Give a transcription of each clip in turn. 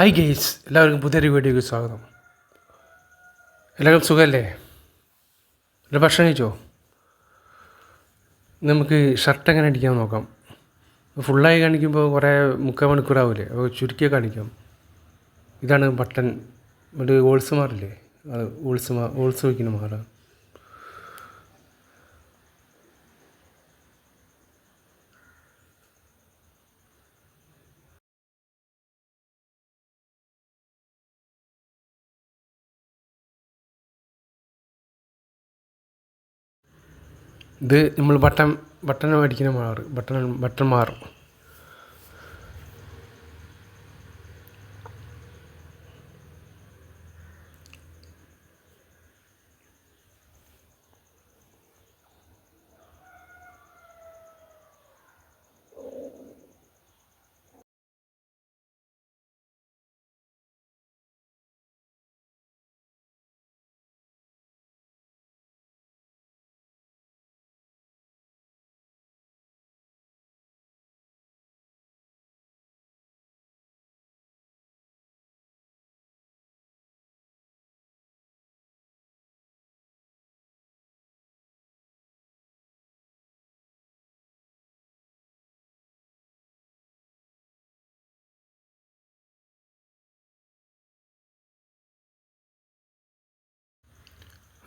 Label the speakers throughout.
Speaker 1: Hi guys എല്ലാവർക്കും പുതിയൊരു വീഡിയോയ്ക്ക് സ്വാഗതം. എല്ലാവർക്കും സുഖമല്ലേ? എല്ലാ ഭക്ഷണം കഴിച്ചോ? നമുക്ക് ഷർട്ട് എങ്ങനെ അടിക്കാൻ നോക്കാം. ഫുള്ളായി കാണിക്കുമ്പോൾ കുറേ മുക്കാൽ മണിക്കൂറാവില്ലേ അപ്പോൾ ചുരുക്കിയ കാണിക്കാം. ഇതാണ് ബട്ടൺ മറ്റേ ഓൾസ് മാറില്ലേ? അത് ഓൾസ് മാ ഓൾസ് വയ്ക്കുന്ന മാറാം. ഇത് നമ്മൾ ബട്ടൺ ബട്ടൺ അടിക്കുന്ന മാറ് ബട്ടൺ ബട്ടൺ മാറും.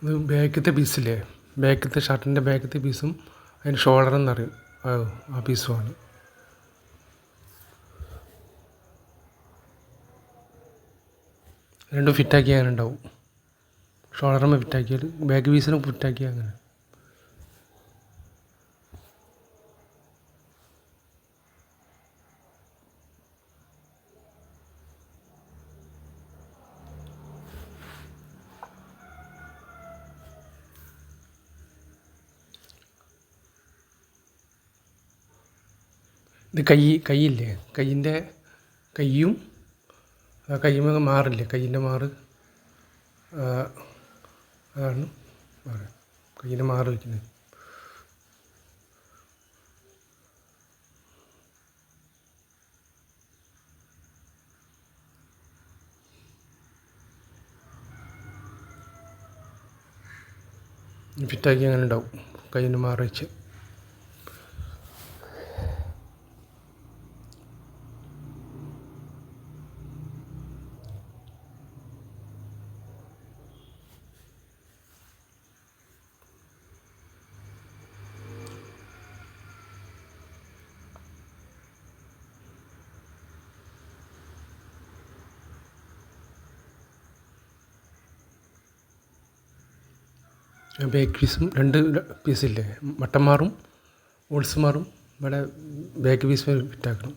Speaker 1: ഇത് ബാക്കത്തെ പീസില്ലേ ബാക്കത്തെ ഷർട്ടിന്റെ ബാക്കത്തെ പീസും അതിന് ഷോൾഡർ എന്നറിയും ആ പീസുമാണ് രണ്ടും ഫിറ്റാക്കി അങ്ങനെ ഉണ്ടാവും. ഷോൾഡറുമ്പോൾ ഫിറ്റാക്കിയാൽ ബാക്ക് പീസിനും ഫിറ്റാക്കി അങ്ങനെ. ഇത് കൈ കൈയില്ലേ? കൈയിന്റെ കയ്യും ആ കയ്യുമ്മ മാറില്ലേ? കയ്യിന്റെ മാറ് അതാണ് മാറ്. കയ്യിന്റെ മാറ് വയ്ക്കുന്നത്. ഫിറ്റാക്കി അങ്ങനെ ഉണ്ടാവും. കയ്യിന്റെ മാറ് വെച്ച്. ബാക്ക് പീസും രണ്ട് പീസില്ലേ മട്ടൻ മാറും ഓൾസ് മാറും ഇവിടെ ബേക്ക് പീസ് ഫിറ്റാക്കണം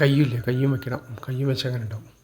Speaker 1: കയ്യില്ലേ കയ്യും വെക്കണം. കയ്യും വെച്ച് അങ്ങനെ ഉണ്ടാവും.